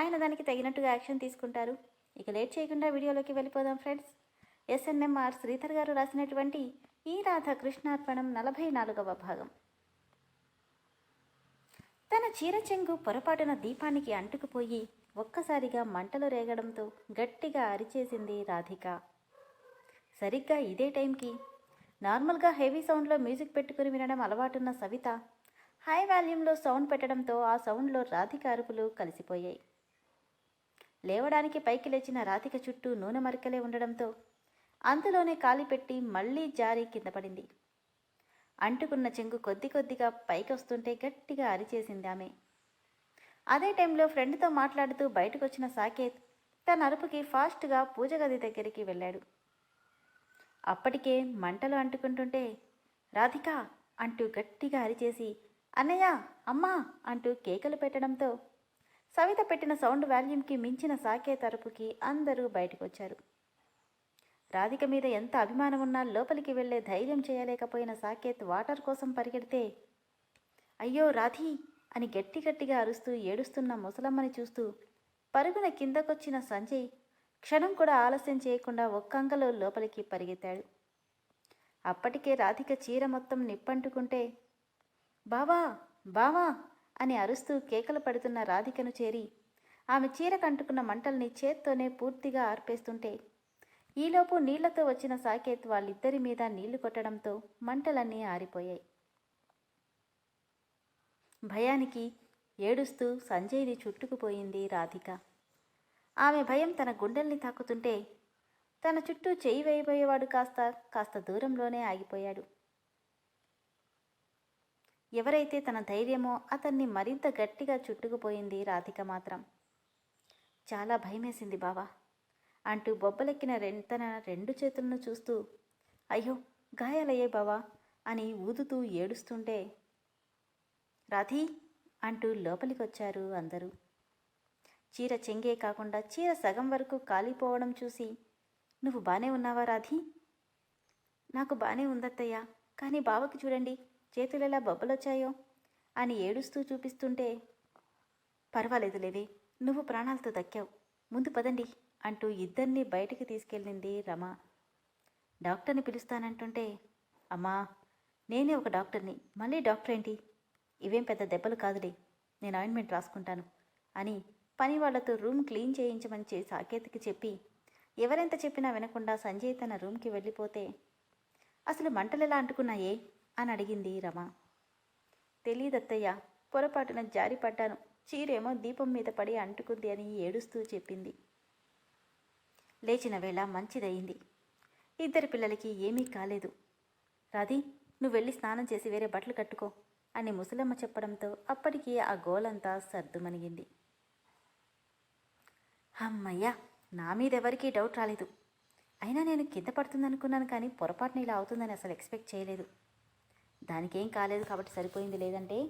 ఆయన దానికి తగినట్టుగా యాక్షన్ తీసుకుంటారు. ఇక లేట్ చేయకుండా వీడియోలోకి వెళ్ళిపోదాం ఫ్రెండ్స్. ఎస్ఎన్ఎంఆర్ శ్రీధర్ గారు రాసినటువంటి ఈ రాధ కృష్ణార్పణం నలభై నాలుగవ భాగం. తన చీర చెంగు పొరపాటున దీపానికి అంటుకుపోయి ఒక్కసారిగా మంటలు రేగడంతో గట్టిగా అరిచేసింది రాధిక. సరిగ్గా ఇదే టైంకి నార్మల్గా హెవీ సౌండ్లో మ్యూజిక్ పెట్టుకుని వినడం అలవాటున్న సవిత హై వాల్యూమ్లో సౌండ్ పెట్టడంతో ఆ సౌండ్లో రాధిక అరుపులు కలిసిపోయాయి. లేవడానికి పైకి లేచిన రాధిక చుట్టూ నూనె మరికలే ఉండడంతో అంతలోనే కాలిపెట్టి మళ్ళీ మళ్ళీ జారి కింద పడింది. అంటుకున్న చెంగు కొద్ది కొద్దిగా పైకి వస్తుంటే గట్టిగా అరిచేసింది ఆమె. అదే టైంలో ఫ్రెండ్తో మాట్లాడుతూ బయటకు వచ్చిన సాకేత్ తన అరుపుకి ఫాస్ట్గా పూజ గది దగ్గరికి వెళ్ళాడు. అప్పటికే మంటలు అంటుకుంటుంటే రాధిక అంటూ గట్టిగా అరిచేసి అన్నయ్య అమ్మా అంటూ కేకలు పెట్టడంతో సవిత పెట్టిన సౌండ్ వాల్యూమ్కి మించిన సాకే తరపుకి అందరూ బయటకు వచ్చారు రాధిక మీద ఎంత అభిమానం ఉన్నా లోపలికి వెళ్ళే ధైర్యం చేయలేకపోయిన సాకేత్ వాటర్ కోసం పరిగెడితే అయ్యో రాధి అని గట్టి గట్టిగా అరుస్తూ ఏడుస్తున్న ముసలమ్మని చూస్తూ పరుగున కిందకొచ్చిన సంజయ్ క్షణం కూడా ఆలస్యం చేయకుండా ఒక్కంకలో లోపలికి పరిగెత్తాడు. అప్పటికే రాధిక చీర మొత్తం నిప్పంటుకుంటే బావా బావా అని అరుస్తూ కేకలు పడుతున్న రాధికను చేరి ఆమె చీర కంటుకున్న మంటల్ని చేత్తోనే పూర్తిగా ఆర్పేస్తుంటే ఈలోపు నీళ్ళతో వచ్చిన సాకేత్ వాళ్ళిద్దరి మీద నీళ్ళు కొట్టడంతో మంటలన్నీ ఆరిపోయాయి. భయానికి ఏడుస్తూ సంజయ్ని చుట్టుకుపోయింది రాధిక. ఆమె భయం తన గుండెల్ని తాకుతుంటే తన చుట్టూ చేయి వేయబోయేవాడు కాస్త కాస్త దూరంలోనే ఆగిపోయాడు. ఎవరైతే తన ధైర్యమో అతన్ని మరింత గట్టిగా చుట్టుకుపోయింది రాధిక మాత్రం. చాలా భయమేసింది బావా. అంటూ బొబ్బలెక్కిన రెం తన రెండు చేతులను చూస్తూ అయ్యో గాయాలయ్యే బావా అని ఊదుతూ ఏడుస్తుంటే రాధీ అంటూ లోపలికొచ్చారు అందరూ. చీర చెంగే కాకుండా చీర సగం వరకు కాలిపోవడం చూసి నువ్వు బానే ఉన్నావా రాధి? నాకు బానే ఉందత్తయ్యా. కానీ బావకి చూడండి చేతులు ఎలా బొబ్బలొచ్చాయో అని ఏడుస్తూ చూపిస్తుంటే పర్వాలేదు లేవే నువ్వు ప్రాణాలతో దక్కావు. ముందు పదండి అంటూ ఇద్దరిని బయటికి తీసుకెళ్ళింది రమ. డాక్టర్ని పిలుస్తానంటుంటే అమ్మా నేనే ఒక డాక్టర్ని మళ్ళీ డాక్టర్ ఏంటి ఇవేం పెద్ద దెబ్బలు కాదులే నేను ఆయింట్మెంట్ రాసుకుంటాను అని పని వాళ్ళతో రూమ్ క్లీన్ చేయించమని చే చెప్పి ఎవరెంత చెప్పినా వినకుండా సంజయ్ తన రూమ్కి వెళ్ళిపోతే అసలు మంటలు ఎలా అంటుకున్నాయే? అని అడిగింది రమ. తెలియదత్తయ్య పొరపాటున జారిపడ్డాను చీరేమో దీపం మీద పడి అంటుకుంది అని ఏడుస్తూ చెప్పింది. లేచిన వేళ మంచిదయింది. ఇద్దరి పిల్లలకి ఏమీ కాలేదు. రాధి నువ్వు వెళ్ళి స్నానం చేసి వేరే బట్టలు కట్టుకో అని ముసలమ్మ చెప్పడంతో అప్పటికి ఆ గోలంతా సర్దుమణిగింది అమ్మయ్యా నా మీద ఎవరికీ డౌట్ రాలేదు. అయినా నేను కింద పడుతుందనుకున్నాను కానీ పొరపాటున ఇలా అవుతుందని అసలు ఎక్స్పెక్ట్ చేయలేదు. దానికి ఏం కాలేదు కాబట్టి సరిపోయింది లేదంటే?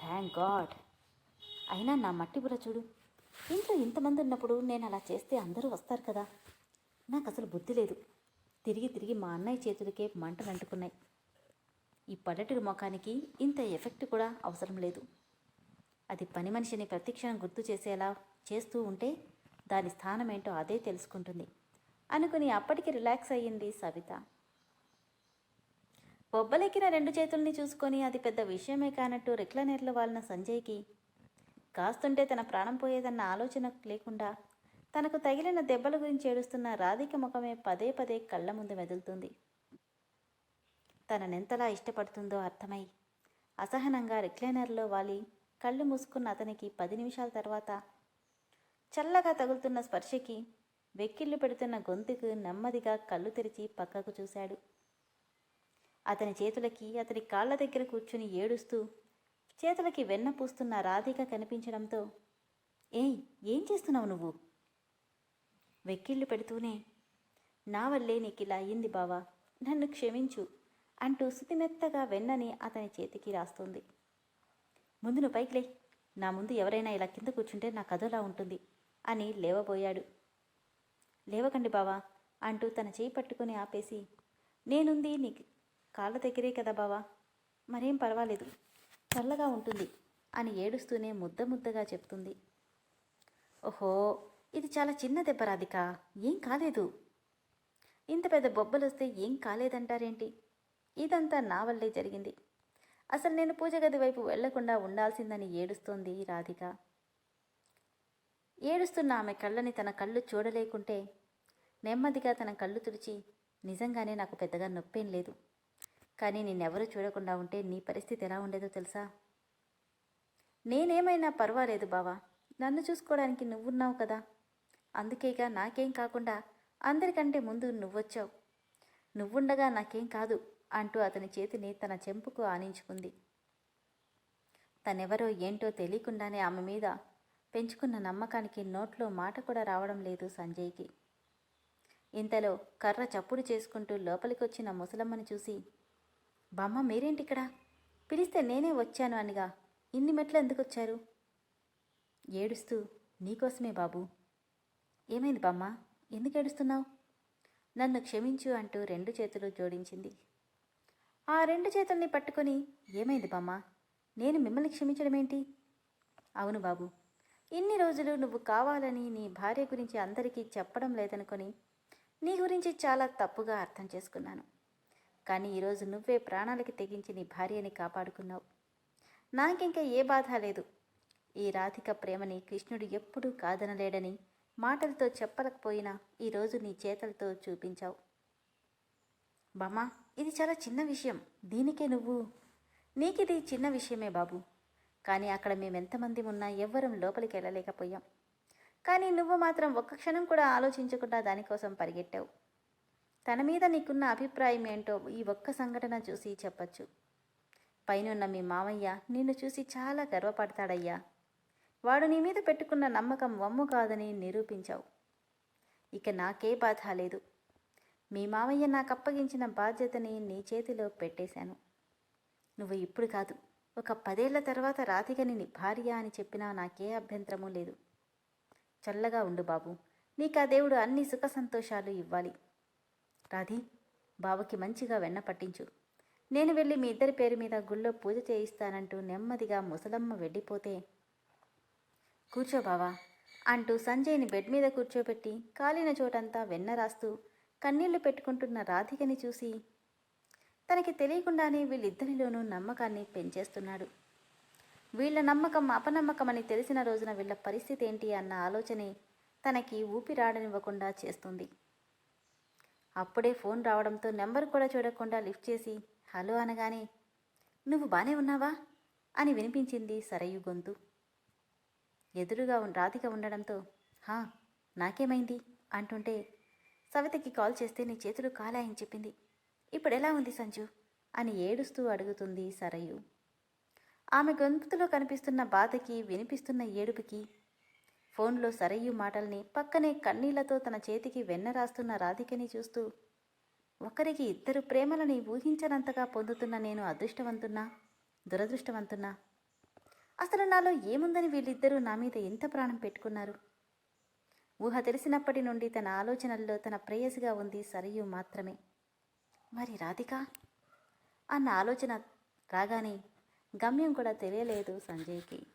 Thank God. అయినా నా మట్టి బుర్ర చూడు. ఇంట్లో ఇంతమంది ఉన్నప్పుడు నేను అలా చేస్తే అందరూ వస్తారు కదా. నాకు అసలు బుద్ధి లేదు. తిరిగి తిరిగి మా అన్నయ్య చేతులకే మంటలు అంటుకున్నాయి. ఈ పల్లెటూరు ముఖానికి ఇంత ఎఫెక్ట్ కూడా అవసరం లేదు. అది పని మనిషిని ప్రతిక్షణం గుర్తు చేసేలా చేస్తూ ఉంటే దాని స్థానం ఏంటో అదే తెలుసుకుంటుంది. అనుకుని అప్పటికి రిలాక్స్ అయ్యింది సవిత. బొబ్బలెక్కిన రెండు చేతుల్ని చూసుకొని అది పెద్ద విషయమే కానట్టు రెక్లనేర్ల వాళ్ళన సంజయ్కి. కాస్తుంటే తన ప్రాణం పోయేదన్న ఆలోచన లేకుండా తనకు తగిలిన దెబ్బల గురించి ఏడుస్తున్న రాధిక ముఖమే పదే పదే కళ్ళ ముందు మెదులుతుంది. తననెంతలా ఇష్టపడుతుందో అర్థమై అసహనంగా రిక్లైనర్లో వాలి కళ్ళు మూసుకున్న అతనికి పది నిమిషాల తర్వాత చల్లగా తగులుతున్న స్పర్శకి వెక్కిళ్ళు పెడుతున్న గొంతుకు నెమ్మదిగా కళ్ళు తెరిచి పక్కకు చూశాడు. అతని చేతులకి అతని కాళ్ళ దగ్గర కూర్చుని ఏడుస్తూ చేతులకి వెన్న పూస్తున్న రాధిక కనిపించడంతో ఏయ్ ఏం చేస్తున్నావు నువ్వు? వెక్కిళ్ళు పెడుతూనే నా వల్లే నీకు ఇలా అయ్యింది బావా నన్ను క్షమించు అంటూ సుతిమెత్తగా వెన్నని అతని చేతికి రాస్తుంది. ముందు నువ్వు పైకిలే నా ముందు ఎవరైనా ఇలా కింద కూర్చుంటే నాకు కథలా ఉంటుంది అని లేవబోయాడు. లేవకండి బావా అంటూ తన చేయి పట్టుకుని ఆపేసి నేనుంది నీ కాళ్ళ దగ్గరే కదా బావా? మరేం పర్వాలేదు. చల్లగా ఉంటుంది అని ఏడుస్తూనే ముద్ద ముద్దగా చెప్తుంది. ఓహో ఇది చాలా చిన్న దెబ్బ రాధిక. ఏం కాలేదు. ఇంత పెద్ద బొబ్బలు వస్తే ఏం కాలేదంటారేంటి? ఇదంతా నా వల్లే జరిగింది. అసలు నేను పూజ గది వైపు వెళ్ళకుండా ఉండాల్సిందని ఏడుస్తోంది రాధిక. ఏడుస్తున్న ఆమె కళ్ళని తన కళ్ళు చూడలేకుంటే నెమ్మదిగా తన కళ్ళు తుడిచి నిజంగానే నాకు పెద్దగా నొప్పేం లేదు. కానీ నిన్నెవరూ చూడకుండా ఉంటే నీ పరిస్థితి ఎలా ఉండేదో తెలుసా? నేనేమైనా పర్వాలేదు బావా. నన్ను చూసుకోవడానికి నువ్వున్నావు కదా. అందుకేగా నాకేం కాకుండా అందరికంటే ముందు నువ్వొచ్చావు. నువ్వుండగా నాకేం కాదు అంటూ అతని చేతిని తన చెంపుకు ఆనించుకుంది. తనెవరో ఏంటో తెలియకుండానే ఆమె మీద పెంచుకున్న నమ్మకానికి నోట్లో మాట కూడా రావడం లేదు సంజయ్కి. ఇంతలో కర్ర చప్పుడు చేసుకుంటూ లోపలికొచ్చిన ముసలమ్మని చూసి బామ్మ మీరేంటిక్కడ? పిలిస్తే నేనే వచ్చాను అనిగా. ఇన్ని మెట్లు ఎందుకు వచ్చారు? ఏడుస్తూ నీకోసమే బాబు. ఏమైంది బామ్మ? ఎందుకు ఏడుస్తున్నావు? నన్ను క్షమించు అంటూ రెండు చేతులు జోడించింది. ఆ రెండు చేతుల్ని పట్టుకొని ఏమైంది బామ్మ? నేను మిమ్మల్ని క్షమించడం ఏంటి అవును బాబు. ఇన్ని రోజులు నువ్వు కావాలని నీ భార్య గురించి అందరికీ చెప్పడం లేదనుకొని నీ గురించి చాలా తప్పుగా అర్థం చేసుకున్నాను. కానీ ఈరోజు నువ్వే ప్రాణాలకి తెగించి నీ భార్యని కాపాడుకున్నావు. నాకింక ఏ బాధ లేదు. ఈ రాధిక ప్రేమని కృష్ణుడు ఎప్పుడూ కాదనలేడని మాటలతో చెప్పలేకపోయినా ఈరోజు నీ చేతలతో చూపించావు. బామా ఇది చాలా చిన్న విషయం. దీనికే నువ్వు? నీకిది చిన్న విషయమే బాబు. కానీ అక్కడ మేమెంతమంది ఉన్నా ఎవ్వరం లోపలికి వెళ్ళలేకపోయాం. కానీ నువ్వు మాత్రం ఒక్క క్షణం కూడా ఆలోచించకుండా దానికోసం పరిగెట్టావు. తన మీద నీకున్న అభిప్రాయం ఏంటో ఈ ఒక్క సంఘటన చూసి చెప్పచ్చు. పైనున్న మీ మామయ్య నిన్ను చూసి చాలా గర్వపడతాడయ్యా. వాడు నీ మీద పెట్టుకున్న నమ్మకం వమ్ము కాదని నిరూపించావు. ఇక నాకే బాధ లేదు. మీ మామయ్య నాకు అప్పగించిన బాధ్యతని నీ చేతిలో పెట్టేశాను. నువ్వు ఇప్పుడు కాదు ఒక పదేళ్ళ తర్వాత రాధికని నీ భార్య అని చెప్పినా నాకే అభ్యంతరమూ లేదు. చల్లగా ఉండు బాబు నీకు ఆ దేవుడు అన్ని సుఖ సంతోషాలు ఇవ్వాలి. రాధి బావకి మంచిగా వెన్న పట్టించు. నేను వెళ్ళి మీ ఇద్దరి పేరు మీద గుళ్ళో పూజ చేయిస్తానంటూ నెమ్మదిగా ముసలమ్మ వెళ్ళిపోతే. కూర్చో బావా అంటూ సంజయ్ని బెడ్ మీద కూర్చోబెట్టి కాలిన చోటంతా వెన్న రాస్తూ కన్నీళ్ళు పెట్టుకుంటున్న రాధికని చూసి తనకి తెలియకుండానే వీళ్ళిద్దరిలోనూ నమ్మకాన్ని పెంచేస్తున్నాడు. వీళ్ళ నమ్మకం అపనమ్మకమని తెలిసిన రోజున వీళ్ళ పరిస్థితి ఏంటి అన్న ఆలోచనే తనకి ఊపిరాడనివ్వకుండా చేస్తుంది. అప్పుడే ఫోన్ రావడంతో నెంబర్ కూడా చూడకుండా లిఫ్ట్ చేసి హలో అనగానే నువ్వు బానే ఉన్నావా? అని వినిపించింది సరయు గొంతు. ఎదురుగా రాధిక ఉండడంతో హా నాకేమైంది? అంటుంటే సవితకి కాల్ చేస్తే నీ చేతులు కాలాయని చెప్పింది. ఇప్పుడు ఎలా ఉంది సంజు? అని ఏడుస్తూ అడుగుతుంది సరయు. ఆమె గొంతులో కనిపిస్తున్న బాధకి వినిపిస్తున్న ఏడుపుకి ఫోన్లో సరయ్యు మాటల్ని పక్కనే కన్నీళ్ళతో తన చేతికి వెన్న రాస్తున్న రాధికని చూస్తూ ఒకరికి ఇద్దరు ప్రేమలని ఊహించనంతగా పొందుతున్న నేను అదృష్టవంతున్నా? దురదృష్టవంతున్నా? అసలు నాలో ఏముందని వీళ్ళిద్దరూ నా మీద ఎంత ప్రాణం పెట్టుకున్నారు? ఊహ తెలిసినప్పటి నుండి తన ఆలోచనల్లో తన ప్రేయసిగా ఉంది సరయు మాత్రమే. మరి రాధిక? అన్న ఆలోచన రాగానే గమ్యం కూడా తెలియలేదు సంజయ్కి.